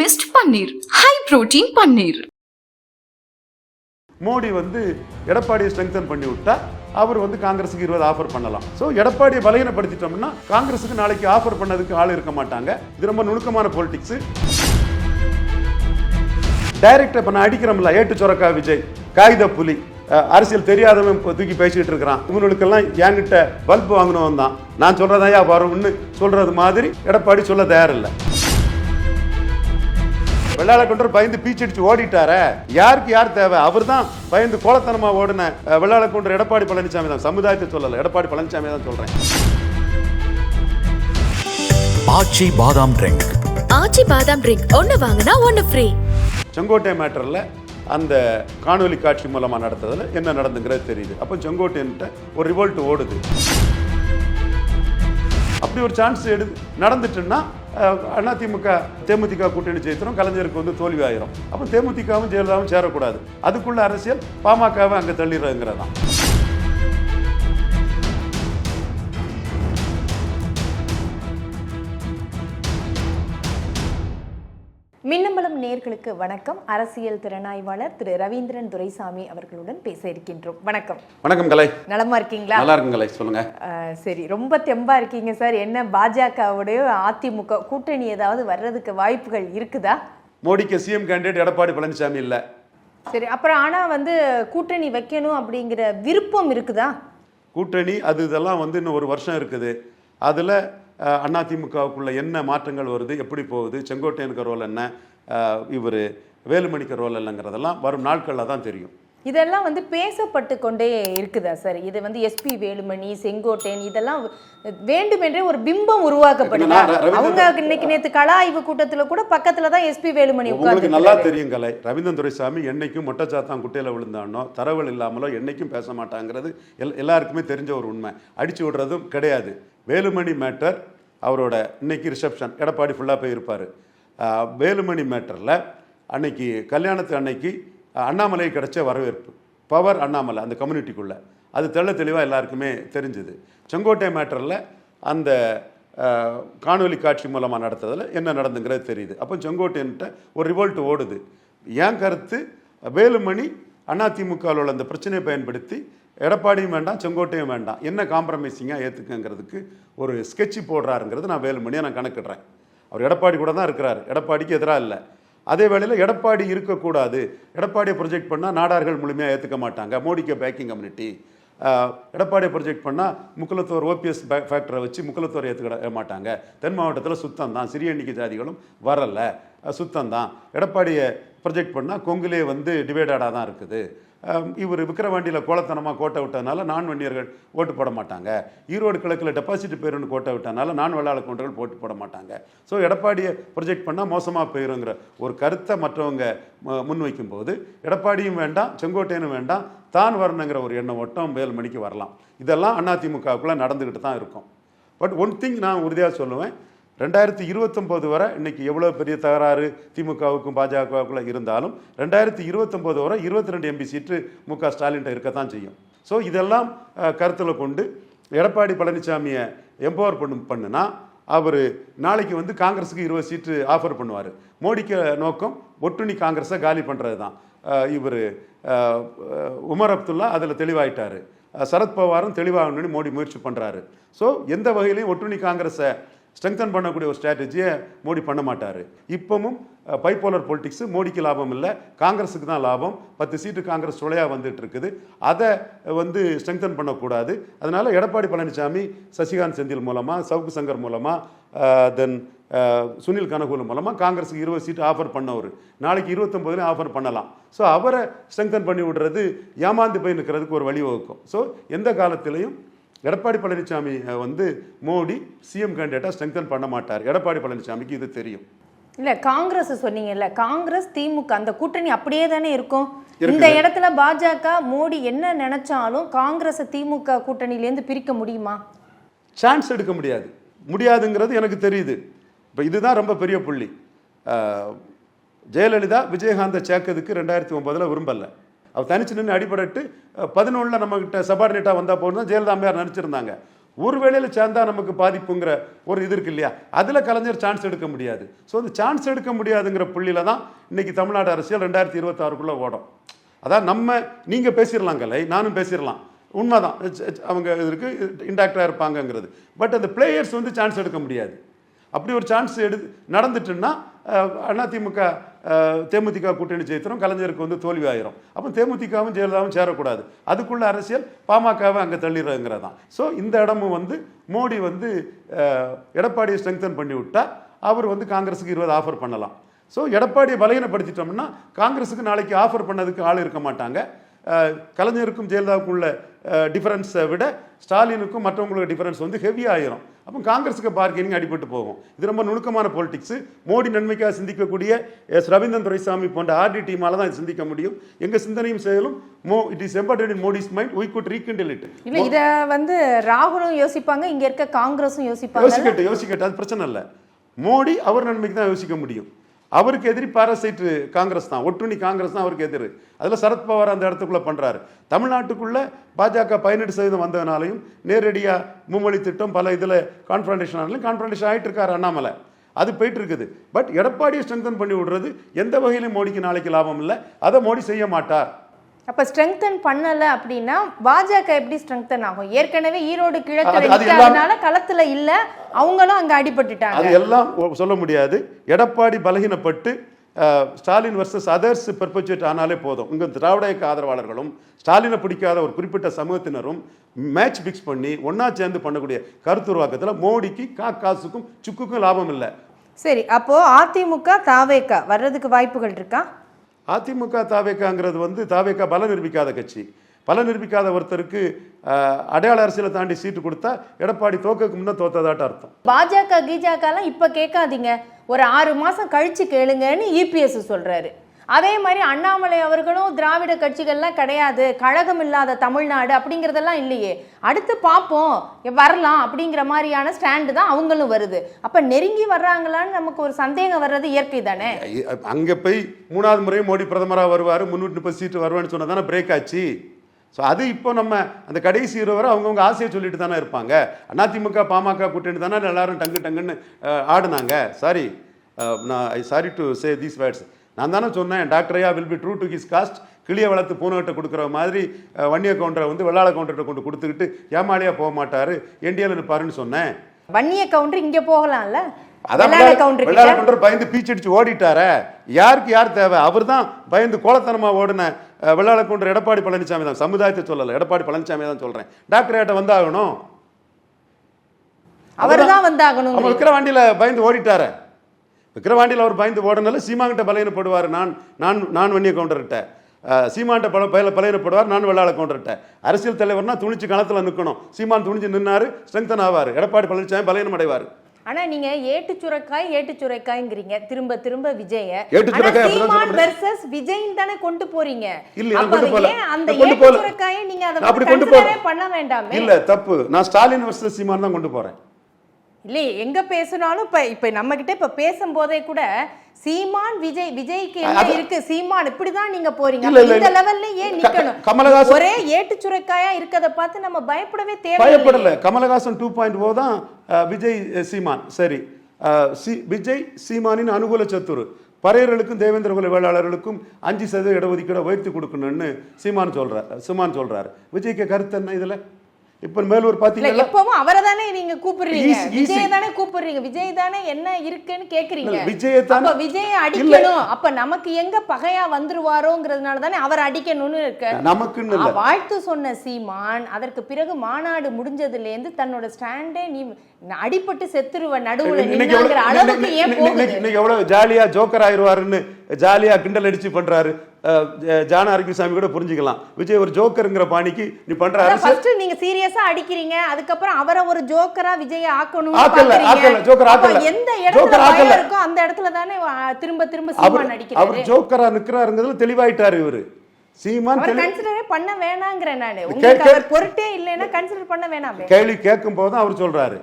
Mist paneer high protein paneer Modi வந்து எடப்பாடியை strengthen பண்ணி விட்டா அவர் வந்து காங்கிரஸுக்கு இருபது ஆஃபர் பண்ணலாம். ஸோ எடப்பாடியை பலகீனப்படுத்திட்டோம்னா காங்கிரஸுக்கு நாளைக்கு ஆஃபர் பண்ணதுக்கு ஆள் இருக்க மாட்டாங்க. இது ரொம்ப நுணுக்கமான பொலிட்டிக்ஸ் டைரக்டர் இப்போ நான் அடிக்கிறோம்ல ஏட்டு சொரக்கா விஜய் காகித புலி அரசியல் தெரியாதவன் இப்போ தூக்கி பேசிக்கிட்டு இருக்கிறான். இவங்களுக்கெல்லாம் என்கிட்ட பல்ப் வாங்கினவன் தான் நான் சொல்றதையா வரும்னு சொல்றது மாதிரி எடப்பாடி சொல்ல தயாரில்லை. வெள்ளாள கொண்டர் பயந்து பீச்சடிச்சு ஓடிட்டாரே. யாருக்கு யார் தேவை? அவர் தான் பயந்து கோலத்தனமா ஓடின வெள்ளாள கொண்டர் எடப்பாடி பழனிசாமி தான். சமுதாயத்தை சொல்லல எடப்பாடி பழனிசாமி தான் சொல்றேன். ஆச்சி பாதாம் ட்ரிங்க். ஆச்சி பாதாம் ட்ரிங்க். ஒன்னு வாங்கினா ஒன்னு ஃப்ரீ செங்கோட்டை மேட்டரில் அந்த காணொலி காட்சி மூலமாக நடத்துறதுல என்ன நடந்துங்கிறது தெரியுது. அப்போ செங்கோட்டையன்ட்ட ஒரு ரிவோல்ட் ஓடுது. அப்படி ஒரு சான்ஸ் எடு நடந்துட்டுன்னா அதிமுக தேமுதிக கூட்டணி ஜெயித்திரும் கலைஞருக்கு வந்து தோல்வி ஆயிரும் அப்போ தேமுதிகவும் ஜெயலலிதாவும் சேரக்கூடாது. அதுக்குள்ள அரசியல் பாமகவை அங்கே தள்ளிடுறதுங்கிறதான் நேர்களுக்கு வணக்கம். அரசியல் திறனாய்வாளர் திரு ரவீந்திரன் துரைசாமி அவர்களுடன் பேச இருக்கின்றோம். வணக்கம். வணக்கம் கலை. நலமா இருக்கீங்களா? நல்லா இருக்குங்க கலை. சொல்லுங்க. சரி. ரொம்ப தெம்பா இருக்கீங்க சார். என்ன பாஜகவுடைய அதிமுக கூட்டணி ஏதாவது வர்றதுக்கு வாய்ப்புகள் இருக்குதா? மோடிக்கு சிஎம் கேண்டிடேட் எடப்பாடி பழனிசாமி இல்லை. சரி. அப்புறம் ஆனா வந்து கூட்டணி வைக்கணும் அப்படிங்கிற விருப்பம் இருக்குதா? கூட்டணி அது இதெல்லாம் வந்து இன்னும் ஒரு வருஷம் இருக்குது. அதில் அதிமுகவுக்குள்ள என்ன மாற்றங்கள் வருது எப்படி போகுது செங்கோட்டையனுக்கு ரோல் என்ன இவர் வேலுமணிக்கு ரோல் என்னங்கிறதெல்லாம் வரும் நாட்களில் தான் தெரியும். இதெல்லாம் வந்து பேசப்பட்டு கொண்டே இருக்குதா சார்? இது வந்து எஸ்பி வேலுமணி செங்கோட்டையன் இதெல்லாம் வேண்டுமென்றே ஒரு பிம்பம் உருவாக்கப்படுதா அவங்க இன்னைக்கு நேத்து கள ஆய்வு கூட்டத்துல கூட பக்கத்துல தான் எஸ்பி வேலுமணி உங்களுக்கு நல்லா தெரியும் கலை. ரவீந்திரன் துரைசாமி என்னைக்கும் மொட்டைச்சாத்தான் குட்டையில் விழுந்தானோ தரவல் இல்லாமலோ என்னைக்கும் பேச மாட்டாங்கிறது எல் எல்லாருக்குமே தெரிஞ்ச ஒரு உண்மை. அடிச்சு விடுறதும் கிடையாது. வேலுமணி மேட்டர் அவரோட இன்னைக்கு ரிசப்ஷன் எடப்பாடி ஃபுல்லாக போய் இருப்பார் வேலுமணி மேட்டரில் அன்னைக்கு கல்யாணத்து அன்னைக்கு அண்ணாமலை கிடைச்ச வரவேற்பு. பவர் அண்ணாமலை அந்த கம்யூனிட்டிக்குள்ளே. அது தெள்ள தெளிவாக எல்லாருக்குமே தெரிஞ்சுது. செங்கோட்டை மேட்டரில் அந்த காணொலி காட்சி மூலமாக நடத்துறதில் என்ன நடந்துங்கிறது தெரியுது. அப்போ செங்கோட்டையன்ட்ட ஒரு ரிவோல்ட் ஓடுது. என் கருத்து? வேலுமணி அதிமுகவில் உள்ள அந்த பிரச்சனையை பயன்படுத்தி எடப்பாடியும் வேண்டாம் செங்கோட்டையும் வேண்டாம். என்ன காம்ப்ரமைசிங்காக ஏற்றுக்குங்கிறதுக்கு ஒரு ஸ்கெட்ச் போடுறாருங்கிறது நான் வேலுமணியை நான் கணக்கிடுறேன். அவர் எடப்பாடி கூட தான் இருக்கிறார். எடப்பாடிக்கு எதிராக இல்லை. அதே வேளையில் எடப்பாடி இருக்கக்கூடாது. எடப்பாடியை ப்ரொஜெக்ட் பண்ணால் நாடார்கள் முழுமையாக ஏற்றுக்க மாட்டாங்க. மோடிக்கு பேக்கிங் கம்யூனிட்டி எடப்பாடியை ப்ரொஜெக்ட் பண்ணால் முக்குலத்தோர் ஓபிஎஸ் ஃபேக்டரை வச்சு முக்குலத்தோர் ஏற்றுக்கிட மாட்டாங்க. தென் மாவட்டத்தில் சுத்தம் தான். சிறிய எண்ணிக்கை ஜாதிகளும் வரல. சுத்தம் தான். எடப்பாடியை ப்ரொஜெக்ட் பண்ணால் கொங்குலே வந்து டிவைடடாக தான் இருக்குது. இவர் விக்கிரவாண்டியில் கோலத்தனமாக கோட்டை விட்டதுனால நான் வன்னியர்கள் ஓட்டு போட மாட்டாங்க. ஈரோடு கிழக்கில் டெபாசிட் போயிருன்னு கோட்டை விட்டதுனால நான் வெள்ளாள கொண்டர்கள் ஓட்டு போட மாட்டாங்க. ஸோ எடப்பாடியை ப்ரொஜெக்ட் பண்ணால் மோசமாக போயிருங்கிற ஒரு கருத்தை மற்றவங்க முன்வைக்கும் போது எடப்பாடியும் வேண்டாம் செங்கோட்டையனும் வேண்டாம் தான் வரணுங்கிற ஒரு எண்ணம் ஓட்டம் வேலுமணிக்கு வரலாம். இதெல்லாம் அதிமுகவுக்குள்ளே நடந்துக்கிட்டு தான் இருக்கும். பட் ஒன் திங் நான் உறுதியாக சொல்லுவேன் ரெண்டாயிரத்தி இருபத்தொம்போது வரை இன்னைக்கு எவ்வளோ பெரிய தகராறு திமுகவுக்கும் பாஜகவுக்குள்ள இருந்தாலும் ரெண்டாயிரத்தி இருபத்தொம்போது வரை இருபத்தி ரெண்டு எம்பி சீட்டு மு க ஸ்டாலின்கிட்ட இருக்கத்தான் செய்யும். ஸோ இதெல்லாம் கருத்தில் கொண்டு எடப்பாடி பழனிசாமியை எம்பவர் பண்ணு பண்ணுனா அவர் நாளைக்கு வந்து காங்கிரஸுக்கு இருபது சீட்டு ஆஃபர் பண்ணுவார். மோடிக்கு நோக்கம் ஒட்டுணி காங்கிரஸை காலி பண்ணுறது தான் இவர் உமர் அப்துல்லா அதில் தெளிவாயிட்டார். சரத்பவாரும் தெளிவாகணும்னு மோடி முயற்சி பண்ணுறாரு ஸோ எந்த வகையிலையும் ஒட்டுணி காங்கிரஸை ஸ்ட்ரெங்தன் பண்ணக்கூடிய ஒரு ஸ்ட்ராட்டஜியை மோடி பண்ண மாட்டார். இப்பவும் பைப்போலர் பொலிட்டிக்ஸு மோடிக்கு லாபம் இல்லை. காங்கிரஸுக்கு தான் லாபம். பத்து சீட்டு காங்கிரஸ் சுழையாக வந்துட்டு இருக்குது அதை வந்து ஸ்ட்ரெங்தன் பண்ணக்கூடாது. அதனால் எடப்பாடி பழனிசாமி சசிகாந்த் செந்தில் மூலமாக சவுக்கு சங்கர் மூலமாக தென் சுனில் கனகூல் மூலமாக காங்கிரஸுக்கு இருபது சீட்டு ஆஃபர் பண்ணவர். நாளைக்கு இருபத்தொம்போதுலேயும் ஆஃபர் பண்ணலாம். ஸோ அவரை ஸ்ட்ரெங்தன் பண்ணி விடுறது ஏமாந்து போய் நிற்கிறதுக்கு ஒரு வழிவகுக்கும். ஸோ எந்த காலத்திலையும் எடப்பாடி பழனிசாமி வந்து மோடி சிஎம் கேண்டிடேட்டாக ஸ்ட்ரெங்தன் பண்ண மாட்டார். எடப்பாடி பழனிசாமிக்கு இது தெரியும். இல்ல காங்கிரஸ் சொன்னீங்கல்ல காங்கிரஸ் திமுக அந்த கூட்டணி அப்படியே தானே இருக்கும். இந்த இடத்துல பாஜக மோடி என்ன நினைச்சாலும் காங்கிரஸ் திமுக கூட்டணியில இருந்து பிரிக்க முடியுமா? சான்ஸ் எடுக்க முடியாது. முடியாதுங்கிறது எனக்கு தெரியுது. இப்போ இதுதான் ரொம்ப பெரிய புள்ளி. ஜெயலலிதா விஜயகாந்தை சேர்க்கறதுக்கு ரெண்டாயிரத்தி ஒன்பதில் விரும்பல. அவர் தனிச்சு நின்று அடிபடட்டு பதினொன்றில் நம்மகிட்ட சபார்டினேட்டாக வந்தால் போதும் தான் ஜெயலலிதா அம்மையார் நினச்சிருந்தாங்க. ஒரு வேளையில் சேர்ந்தா நமக்கு பாதிப்புங்கிற ஒரு இது இருக்கு இல்லையா? அதில் கலைஞர் சான்ஸ் எடுக்க முடியாது. ஸோ அந்த சான்ஸ் எடுக்க முடியாதுங்கிற புள்ளியில தான் இன்றைக்கி தமிழ்நாடு அரசியல் ரெண்டாயிரத்தி இருபத்தாறுக்குள்ளே ஓடும். அதான் நம்ம நீங்கள் பேசிடலாம் கலை நானும் பேசிடலாம் உண்மைதான். அவங்க இதற்கு இன்டாக்டாக இருப்பாங்கங்கிறது. பட் அந்த பிளேயர்ஸ் வந்து சான்ஸ் எடுக்க முடியாது. அப்படி ஒரு சான்ஸ் எடு நடந்துட்டுன்னா அதிமுக தேமுதிக கூட்டணி ஜெயித்திரும் கலைஞருக்கு வந்து தோல்வி ஆயிரும். அப்போ தேமுதிகவும் ஜெயலலிதாவும் சேரக்கூடாது. அதுக்குள்ள அரசியல் பாமகவை அங்கே தள்ளிடுறதுங்கிறது தான் ஸோ இந்த இடமும் வந்து மோடி வந்து எடப்பாடியை ஸ்ட்ரெங்தன் பண்ணி விட்டா அவர் வந்து காங்கிரஸுக்கு இருபது ஆஃபர் பண்ணலாம். ஸோ எடப்பாடியை பலகீனப்படுத்திட்டோம்னா காங்கிரஸுக்கு நாளைக்கு ஆஃபர் பண்ணதுக்கு ஆள் இருக்க மாட்டாங்க. கலைஞருக்கும் ஜெயலலிதாவுக்கும் உள்ள டிஃபரன்ஸை விட ஸ்டாலினுக்கும் மற்றவங்களுக்கு டிஃபரன்ஸ் வந்து ஹெவி ஆயிரும். அப்போ காங்கிரஸுக்கு பார்கெனிங் அடிபட்டு போகும். இது ரொம்ப நுணுக்கமான பொலிட்டிக்ஸ் மோடி நன்மைக்காக சிந்திக்கக்கூடிய எஸ் ரவீந்திரன் துரைசாமி போன்ற ஆர்டி டீமால தான் இது சிந்திக்க முடியும். எங்க சிந்தனையும் செயலும் மோ it is embedded in Modi's mind we could rekindle it. இல்ல இத வந்து ராகுலும் யோசிப்பாங்க இங்க இருக்க காங்கிரஸும் யோசிப்பாங்க. யோசிக்கட்டும் யோசிக்கட்டும். அது பிரச்சனை இல்லை. மோடி அவர் நன்மைக்கு தான் யோசிக்க முடியும். அவருக்கு எதிரி பாரசைட்டு காங்கிரஸ் தான். ஒட்டுணி காங்கிரஸ் தான் அவருக்கு எதிர். அதில் சரத்பவார் அந்த இடத்துக்குள்ளே பண்ணுறாரு தமிழ்நாட்டுக்குள்ளே பாஜக பதினெட்டு சதவீதம் வந்ததுனாலையும் நேரடியாக மும்மொழி திட்டம் பல இதில் கான்ஃபரன்டேஷன் ஆனாலும் கான்ஃபரன்டேஷன் ஆகிட்டு இருக்காரு அண்ணாமலை. அது போயிட்டு இருக்குது. பட் எடப்பாடியை ஸ்ட்ரென்தன் பண்ணி விடுறது எந்த வகையிலும் மோடிக்கு நாளைக்கு லாபம் இல்லை. அதை மோடி செய்ய மாட்டார். அப்ப ஸ்ட்ரெங்தன் பண்ணல அப்படின்னா பாஜக எப்படி ஸ்ட்ரெங்தன் ஆகும்? ஏற்கனவே ஈரோடு கிழக்கு அது- அது எல்லாம் நிக்காதனால களத்துல இல்ல அவங்களும் அங்க அடிபட்டுட்டாங்க. அது எல்லாம் சொல்ல முடியாது. எடப்பாடி பலகீனப்பட்டு ஸ்டாலின் வர்சஸ் அதர்ஸ் பெர்பச்சுவேட் ஆனாலே போதும். உங்க திராவிட இயக்க ஆதரவாளர்களும் ஸ்டாலினை பிடிக்காத ஒரு குறிப்பிட்ட சமூகத்தினரும் மேட்ச் பிக்ஸ் பண்ணி ஒண்ணா சேர்ந்து பண்ணக்கூடிய கருத்துருவாக்கத்துல மோடிக்கு கா காசுக்கும் சுக்குக்கும் லாபம் இல்லை. சரி அப்போ அதிமுக தாவேக வர்றதுக்கு வாய்ப்புகள் இருக்கா? அதிமுக தாவேக்காங்கிறது வந்து தாவேக்கா பல நிரூபிக்காத கட்சி. பல நிரூபிக்காத ஒருத்தருக்கு அடையாள அரசியலை தாண்டி சீட்டு கொடுத்தா எடப்பாடி தோக்கக்கு முன்ன தோத்ததாட்ட அர்த்தம். பாஜக கீஜாக்க இப்போ கேட்காதீங்க. ஒரு ஆறு மாதம் கழிச்சு கேளுங்கன்னு இபிஎஸ் சொல்கிறாரு அதே மாதிரி அண்ணாமலை அவர்களும் திராவிட கட்சிகள்லாம் கிடையாது கழகம் இல்லாத தமிழ்நாடு அப்படிங்கிறதெல்லாம் இல்லையே. அடுத்து பார்ப்போம் வரலாம் அப்படிங்கிற மாதிரியான ஸ்டாண்டு தான் அவங்களும் வருது. அப்போ நெருங்கி வர்றாங்களான்னு நமக்கு ஒரு சந்தேகம் வர்றது இயற்கை தானே? அங்கே போய் மூணாவது முறை மோடி பிரதமராக வருவார் முந்நூற்றி முப்பது சீட்டு வருவான்னு சொன்னால் தானே பிரேக் ஆச்சு. ஸோ அது இப்போ நம்ம அந்த கடைசி இருவரை அவங்கவுங்க ஆசையை சொல்லிட்டு தானே இருப்பாங்க. அதிமுக பாமக கூட்டணி தானே எல்லாரும் டங்கு டங்குன்னு ஆடுனாங்க. சாரி நான் I sorry to say these words நான் தானே சொன்னேன் டாக்டர் ஐயா will be true to his caste கிளிய வளர்த்து பூனைகிட்ட கொடுக்குற மாதிரி வன்னிய கவுண்டரை வந்து வெள்ளாள கவுண்டர்கிட்ட கொண்டு கொடுத்துக்கிட்டு ஏமாளியாக போக மாட்டார். என்டிஎல் நிற்பாருன்னு சொன்னேன். வன்னிய கவுண்டர் இங்க போகலாம்ல? கவுண்டர் பயந்து பீச்சடிச்சு ஓடிட்டாரே. யாருக்கு யார் தேவை? அவர் தான் பயந்து கோலத்தனமா ஓடின அஹ், வெள்ளாள கவுண்டர் எடப்பாடி பழனிசாமி தான். சமுதாயத்தை சொல்லல. எடப்பாடி பழனிசாமி தான் சொல்றேன். டாக்டர் ஏட்ட வந்தாகணும். அவர் தான் வந்தாகணும் அவன் விக்கிரவாண்டியில பயந்து ஓடிட்டாரே. விக்கிரவாண்டியில் அவர் பயந்து ஓடினால சீமாங்கிட்ட பலையனப்படுவார் நான் நான் நான் வன்னிய கவுண்டர்கிட்ட. சீமான்ட்ட பல பல பலையனப்படுவார் நான் வெள்ளாள கவுண்டர்கிட்ட. அரசியல் தலைவர்னா துணிச்சு களத்தில் நிற்கணும் சீமான் துணிஞ்சு நின்னாரு ஸ்ட்ரெங்தன் ஆவார். எடப்பாடி பழனிசாமி பலையனம் அடைவார். ஆனா நீங்க ஏட்டு சுரைக்காய் ஏட்டு சுரைக்காய்ங்கிறீங்க திரும்ப திரும்ப விஜய. சீமான். வெர்சஸ் விஜய் தானே கொண்டு போறீங்க. இல்ல, அந்த ஏட்டு. சுரைக்காயை நீங்க அதை பண்ண வேண்டாமே? இல்ல தப்பு. நான் ஸ்டாலின் வர்சஸ் சீமான் தான் கொண்டு போறேன். இல்லையே எங்க பேசினாலும் இப்ப இப்ப நம்ம கிட்ட இப்ப பேசும்போதே கூட சீமான் விஜய் விஜய்க்கு என்ன இருக்கு? சீமான் இப்படிதான் நீங்க போறீங்க. இல்ல, இல்ல, இந்த இல்ல. லெவல்ல ஏன் நிக்கணும்? கமலஹாசன் ஒரே ஏட்டு சுரைக்காயா இருக்கத பார்த்து நம்ம பயப்படவே தேவையில்லை பயப்படல. கமலஹாசன் டூ பாயிண்ட் ஓ தான் விஜய் சீமான். சரி. சி விஜய் சீமானின் அனுகூல சத்துரு. பறையர்களுக்கும் தேவேந்திர குல வேளாளர்களுக்கும் அஞ்சு சதவீத இடஒதுக்கீடை உயர்த்தி கொடுக்கணும்னு சீமான் சொல்றார் சீமான் சொல்றாரு. விஜய்க்கு கருத்து என்ன இதுல? இப்ப மேலூர் பாத்தீங்களா எப்பவும் அவரை தானே நீங்க கூப்பிடுறீங்க. விஜய தானே கூப்பிடுறீங்க? விஜய் தானே என்ன இருக்குன்னு கேக்குறீங்க? விஜயை தானே- விஜய அடிக்கணும். அப்ப நமக்கு எங்க பகையா வந்துருவாரோங்கிறதுனால தானே அவர் அடிக்கணும்னு இருக்கு. நமக்குன்னு வாழ்த்து சொன்ன சீமான் அதற்கு பிறகு மாநாடு முடிஞ்சதுல இருந்து தன்னோட ஸ்டாண்டே நீ அடிபட்டு செத்துருவ நடுவுல நின்னாங்கிற அளவுக்கு ஏன் இன்னைக்கு- போகுது? இன்னைக்கு எவ்வளவு ஜாலியா ஜோக்கர் ஆயிருவாருன்னு ஜாலியா கிண்டல் அடிச்சு பண்றாரு. ஜான அரவிசாமி கூட புரிஞ்சுக்கலாம் விஜய் ஒரு ஜோக்கருங்கிற பாணிக்கு நீ பண்ற அரசியல் ஃபர்ஸ்ட் நீங்க சீரியஸா அடிக்கிறீங்க அதுக்கப்புறம் அவரை ஒரு ஜோக்கரா விஜய ஆக்கணும் ஆக்கல, ஆக்கல, ஜோக்கர் ஆக்கல. எந்த இடத்துல. இருக்கோ அந்த இடத்துல தானே திரும்ப திரும்ப சீமான் அடிக்கிறாரு அவர் ஜோக்கரா நிக்கிறாருங்கிறதுல தெளிவாயிட்டாரு இவரு சீமான் கன்சிடரே பண்ண வேணாங்கிற நானு. உங்களுக்கு அவர் பொருட்டே இல்லைன்னா கன்சிடர் பண்ண வேணாமே. கேள்வி கேட்கும் போது அவர் சொல்றாரு.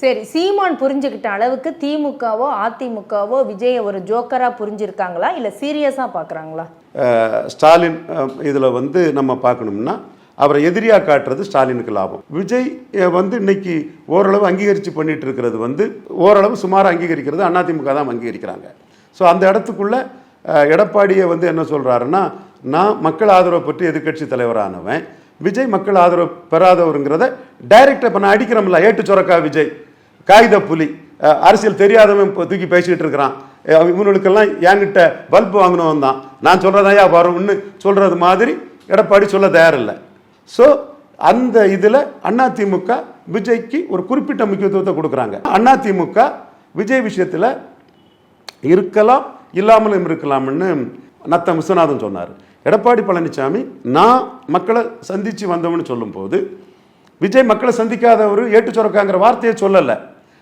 சரி சீமான் புரிஞ்சுக்கிட்ட அளவுக்கு திமுகவோ அதிமுகவோ விஜய ஒரு ஜோக்கரா புரிஞ்சிருக்காங்களா? இல்ல சீரியஸா பாக்குறாங்களா? ஸ்டாலின் இதுல வந்து நம்ம பார்க்கணும்னா அவரை எதிரியா காட்டுறது ஸ்டாலினுக்கு லாபம். விஜய் வந்து இன்னைக்கு ஓரளவு அங்கீகரித்து பண்ணிட்டு இருக்கிறது வந்து ஓரளவு சுமார் அங்கீகரிக்கிறது அதிமுக தான் அங்கீகரிக்கிறாங்க. ஸோ அந்த இடத்துக்குள்ள எடப்பாடியை வந்து என்ன சொல்கிறாருன்னா நான் மக்கள் ஆதரவை பற்றி எதிர்க்கட்சி தலைவரானவன் விஜய் மக்கள் ஆதரவு பெறாதவருங்கிறத டைரக்டாக இப்போ நான் அடிக்கிறோம்ல ஏட்டு சொரக்கா விஜய் காகித புலி அரசியல் தெரியாதவன் இப்போ தூக்கி பேசிகிட்டு இருக்கிறான். இவனுக்கெல்லாம் என்கிட்ட பல்ப் வாங்கினவன் தான். நான் சொல்கிறதையா வரும்னு சொல்கிறது மாதிரி எடப்பாடி சொல்ல தயாரில்லை. ஸோ அந்த இதில் அதிமுக விஜய்க்கு ஒரு குறிப்பிட்ட முக்கியத்துவத்தை கொடுக்குறாங்க. அதிமுக விஜய் விஷயத்தில் இருக்கலாம் இல்லாமலும் இருக்கலாம்னு நத்த விஸ்வநாதன் சொன்னார். எடப்பாடி பழனிசாமி நான் மக்களை சந்தித்து வந்தவன்னு சொல்லும்போது விஜய் மக்களை சந்திக்காதவர் ஏட்டு சுரக்காங்கிற வார்த்தையை சொல்லலை.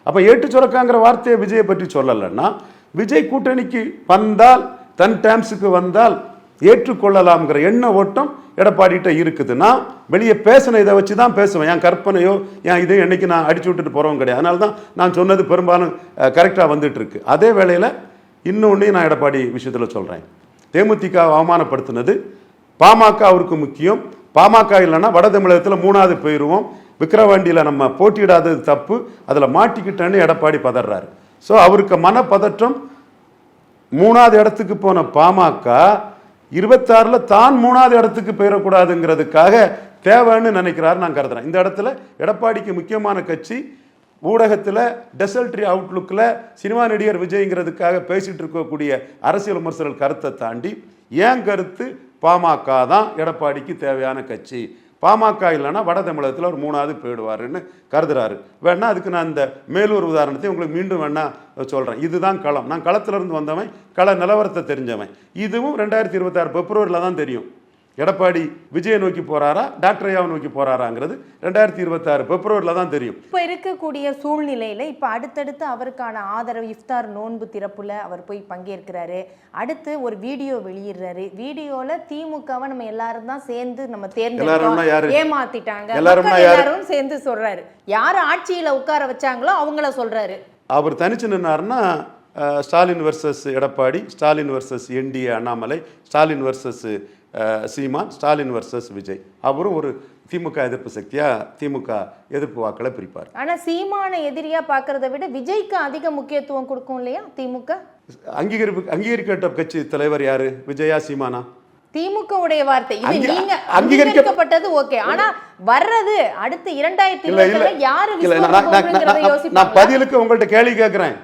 அப்போ ஏட்டு சுரக்காங்கிற வார்த்தையை விஜயை பற்றி சொல்லலைன்னா விஜய் கூட்டணிக்கு வந்தால் தன் டேம்ஸுக்கு வந்தால் ஏற்றுக்கொள்ளலாம்ங்கிற எண்ண ஓட்டம் எடப்பாடிகிட்ட இருக்குதுன்னா வெளியே பேசின இதை வச்சு தான் பேசுவேன். என் கற்பனையோ என் இதை என்னைக்கு நான் அடிச்சு விட்டுட்டு போகிறவங்க கிடையாது. அதனால தான் நான் சொன்னது பெரும்பாலும் கரெக்டாக வந்துட்டு இருக்கு. அதே வேளையில் இன்னொன்றையும் நான் எடப்பாடி விஷயத்தில் சொல்கிறேன் தேமுதிக அவமானப்படுத்தினது பாமக அவருக்கு முக்கியம். பாமக இல்லைன்னா வட தமிழகத்தில் மூணாவது போயிடுவோம் விக்கிரவாண்டியில் நம்ம போட்டியிடாதது தப்பு. அதில் மாட்டிக்கிட்டேன்னு எடப்பாடி பதறாரு. ஸோ அவருக்கு மனப்பதற்றம் மூணாவது இடத்துக்கு போன பாமக இருபத்தாறில் தான் மூணாவது இடத்துக்கு போயிடக்கூடாதுங்கிறதுக்காக தேவைன்னு நினைக்கிறாரு நான் கருதுறேன். இந்த இடத்துல எடப்பாடிக்கு முக்கியமான கட்சி ஊடகத்தில் டெசல்ட்ரி அவுட்லுக்கில் சினிமா நடிகர் விஜய்ங்கிறதுக்காக பேசிகிட்டு இருக்கக்கூடிய அரசியல் விமர்சகர்கள் கருத்தை தாண்டி ஏன் கருத்து? பாமக தான் எடப்பாடிக்கு தேவையான கட்சி. பாமக இல்லைன்னா வட தமிழகத்தில் ஒரு மூணாவது போயிடுவாருன்னு கருதுறாரு. வேணா அதுக்கு நான் இந்த மேலூர் உதாரணத்தை உங்களுக்கு மீண்டும் வேணா சொல்கிறேன் இதுதான் களம். நான் களத்திலிருந்து வந்தவன் கள நிலவரத்தை தெரிஞ்சவன். இதுவும் ரெண்டாயிரத்தி இருபத்தாறு பிப்ரவரியில் தான் தெரியும். எடப்பாடி விஜயை நோக்கி போறாரா டாக்டர் ஐயாவை நோக்கி போறாராங்கிறது ரெண்டாயிரத்தி இருபத்தாறு பிப்ரவரியில் தான் தெரியும். இப்போ இருக்கக்கூடிய சூழ்நிலையில இப்போ அடுத்தடுத்து அவருக்கான ஆதரவு இஃப்தார் நோன்பு திறப்புல அவர் போய் பங்கேற்கிறாரு. அடுத்து ஒரு வீடியோ வெளியிடுறாரு. வீடியோல திமுகவை நம்ம எல்லாரும் தான் சேர்ந்து நம்ம? தேர்ந்தெடுத்தோம். ஏமாத்திட்டாங்க? எல்லாரும் சேர்ந்து சொல்றாரு. யார் ஆட்சியில உட்கார வச்சாங்களோ அவங்கள சொல்றாரு. அவர் தனிச்சு நின்னாருன்னா அஹ், Stalin versus Edappadi Stalin versus NDA Annamalai Stalin versus Seeman Stalin versus Vijay. அவரும் ஒரு திமுக எதிர்ப்பு சக்தியா திமுக எதிர்ப்பு வாக்களை பிரிப்பார். ஆனா சீமான எதிரியா பாக்குறத விட விஜய்க்கு அதிக முக்கியத்துவம் கொடுக்கும் இல்லையா திமுக? அங்கீகரிப்பு அங்கீகரிக்கப்பட்ட கட்சி தலைவர் யாரு? விஜயா சீமானா? திமுக உடைய வார்த்தை. இது நீங்க அங்கீகரிக்க- அங்கீகரிக்கப்பட்டது ஓகே. ஆனா வர்றது அடுத்து இரண்டாயிரத்தி இருபதுல யாரு நான் பதிலுக்கு உங்கள்ட்ட கேள்வி கேட்கிறேன்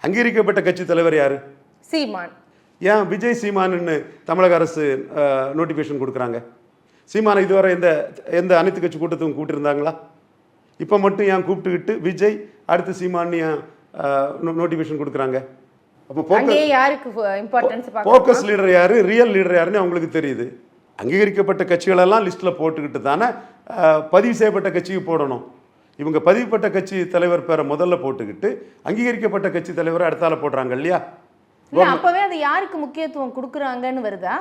அங்கீகரிக்கப்பட்ட கட்சி தலைவர் யாரு? சீமான். ஏன் விஜய் சீமானுன்னு தமிழக அரசு நோட்டிஃபிகேஷன் கொடுக்குறாங்க. சீமானை இதுவரை எந்த எந்த அனைத்து கட்சி கூட்டத்துக்கும் கூப்பிட்டுருந்தாங்களா இப்போ மட்டும் ஏன் கூப்பிட்டுக்கிட்டு விஜய் அடுத்து சீமான்னு ஏன் நோட்டிஃபிகேஷன் கொடுக்குறாங்க? அப்போ இம்பார்ட்டன்ஸ் ஃபோக்கஸ் லீடர் யாரு? ரியல் லீடர் யாருன்னு அவங்களுக்கு தெரியுது. அங்கீகரிக்கப்பட்ட கட்சிகளெல்லாம் லிஸ்ட்டில் போட்டுக்கிட்டு தானே பதிவு செய்யப்பட்ட கட்சிக்கு போடணும். இவங்க பதிவுப்பட்ட கட்சி தலைவர் பேரை முதல்ல போட்டுக்கிட்டு அங்கீகரிக்கப்பட்ட கட்சி தலைவரை அடுத்தால போடுறாங்க இல்லையா? இல்ல அப்பவே அது யாருக்கு முக்கியத்துவம் கொடுக்குறாங்கன்னு வருதா?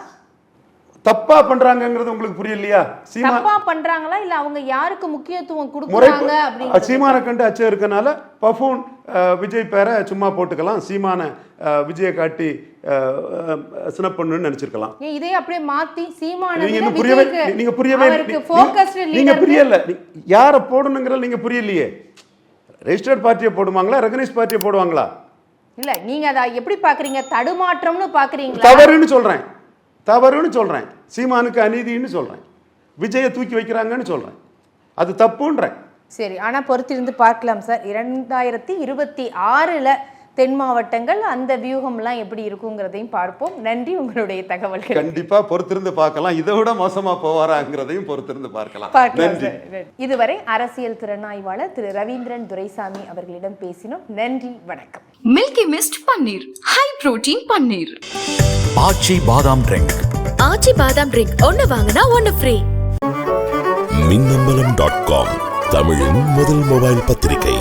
தப்பா பண்றாங்கங்கிறது உங்களுக்கு புரியலையா? சீமா தப்பா பண்றாங்களா? இல்ல அவங்க யாருக்கு முக்கியத்துவம் கொடுக்குறாங்க அப்படின்னு சீமானை கண்டு அச்சம் இருக்கனால பஃபூன் விஜய் பேரை சும்மா போட்டுக்கலாம். சீமான விஜயை காட்டி சினப் பண்ணுன்னு நினைச்சிருக்கலாம். இதே அப்படியே மாத்தி சீமான நீங்க புரியவே நீங்க புரியவே நீங்க புரியல. யாரை போடணுங்கிறது நீங்க புரியலையே. ரெஜிஸ்டர்ட் பார்ட்டியை போடுவாங்களா? ரெகனைஸ் பார்ட்டியை போடுவாங்களா? இல்ல நீங்க அதை எப்படி பாக்குறீங்க தடுமாற்றம்னு பாக்குறீங்களா தவறுன்னு சொல்றேன். தவறுன்னு சொல்றேன். சீமானுக்கு அநீதின்னு சொல்றேன். விஜயை தூக்கி வைக்கிறாங்கன்னு சொல்றேன். அது தப்புன்றேன். சரி ஆனா பொறுத்திருந்து பார்க்கலாம் சார். இரண்டாயிரத்தி இருபத்தி ஆறுல தென் மாவட்டங்கள் அந்த வியூகம்லாம் எப்படி இருக்குங்கிறதையும் பார்ப்போம். நன்றி உங்களுடைய தகவல்கள். கண்டிப்பா பொறுத்திருந்து பார்க்கலாம். இதை விட மோசமா போவாராங்கிறதையும் பொறுத்திருந்து பார்க்கலாம். பார்க்கலாம் நன்றி. சார். நன்றி. இதுவரை அரசியல் திறனாய்வாளர் திரு ரவீந்திரன் துரைசாமி அவர்களிடம் பேசினோம். நன்றி வணக்கம். Milky mist paneer high protein paneer Aachi badam drink Aachi பாதாம் ட்ரிங்க் ஒன்னு வாங்கினா ஒன்னு ஃப்ரீ மின்னம்பலம் டாட் காம் தமிழின் முதல் மொபைல் பத்திரிகை.